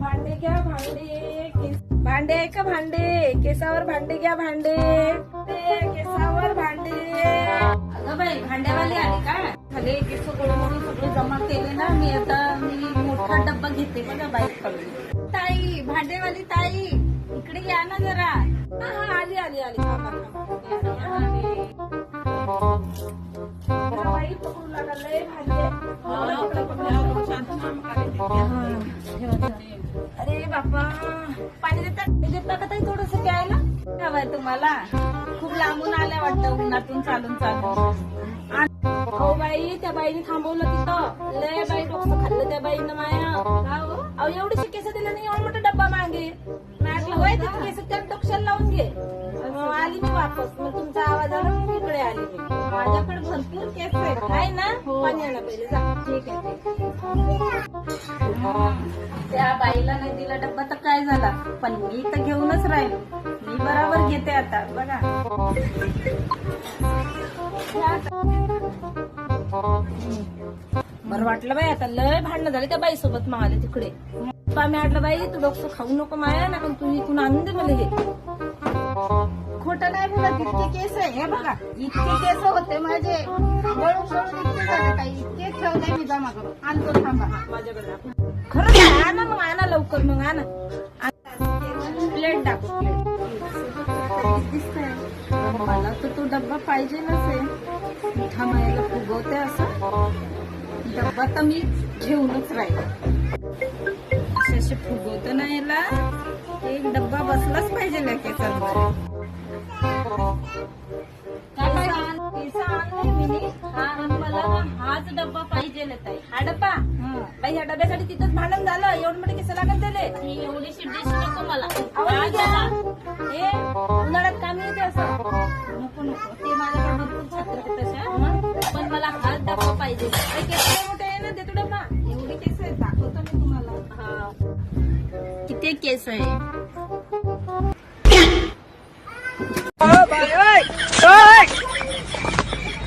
भांडे घ्या भांडे भांडे आहे का भांडे केसावर भांडे घ्या भांडे. केसावर भांडे. अगं बाई भांड्यावाली आली का? झाले केस गोळमोळी सगळे जमा केले ना मी आता मी मोठा डब्बा घेते बघा बाईककडून ताई भांडेवाली ताई इकडे या ना जरा. हा हा आली आली आली. पाणी देतात देता का ताई थोडस प्यायला? हवाय तुम्हाला. खूप लांबून आल्या वाटतं उन्हातून चालून चालून. हो बाई त्या बाईने थांबवलं तिथं. लय बाई डोकं खाल्लं त्या बाईनं माया. अहो एवढीशी केस दिलं नाही एवढा मोठा डब्बा मागे. होय तिथे केस त्या डोक्याला लावून घे. मग आली मी वापस. मग तुमचा आवाज आला मग इकडे आली मी. माझ्याकडे भरपूर केस आहेत. आहे ना? पाणी आणा पहिले जा. ठीक आहे ठीक आहे. त्या बाईला नाही दिला डब्बा तर काय झाला? पण मी तर घेऊनच राहील. मी बरोबर घेते आता बघा. बरं वाटलं बाई आता लय भांडणं झाले त्या बाई सोबत मावाले तिकडे मी म्हटलं बाई तू डोकं खाऊ नको माया ना पण तू इथून आणून दे मला हे. खोटं नाही बघा इतके केस आहे. हे बघा इतके केस होते माझे. इतके झाले काही इतके ठेवले मी जमा करून. आणतो थांबा. माझ्याकडे खरंच आहे? आणा मग आणा लवकर मग आणा प्लेट दिसतंय. मला तर तो डब्बा पाहिजे नसेल मिठा मायाला फुगवते असं. डब्बा तर मी घेऊनच राहील. असे फुगवत ना याला. एक डब्बा बसलाच पाहिजे केसांवर काय पाहिजे? केस आणले मी हा. मला ना हाच डब्बा पाहिजे ताई. हा डब्बा? बाई ह्या डब्यासाठी तिथंच भांडण झालं. एवढं मोठे केस लागत दिले ही एवढीशी डिश नको मला. हे उन्हाळ्यात कामी येते असं. नको नको. ते माझ्याकडे भरपूर छत्र आहेत तशा. पण मला हाच डब्बा पाहिजे. बाई, मोठे आहे ना देतो डब्बा. एवढे केस आहेत दाखवतो मी तुम्हाला. हा. किती केस आहे?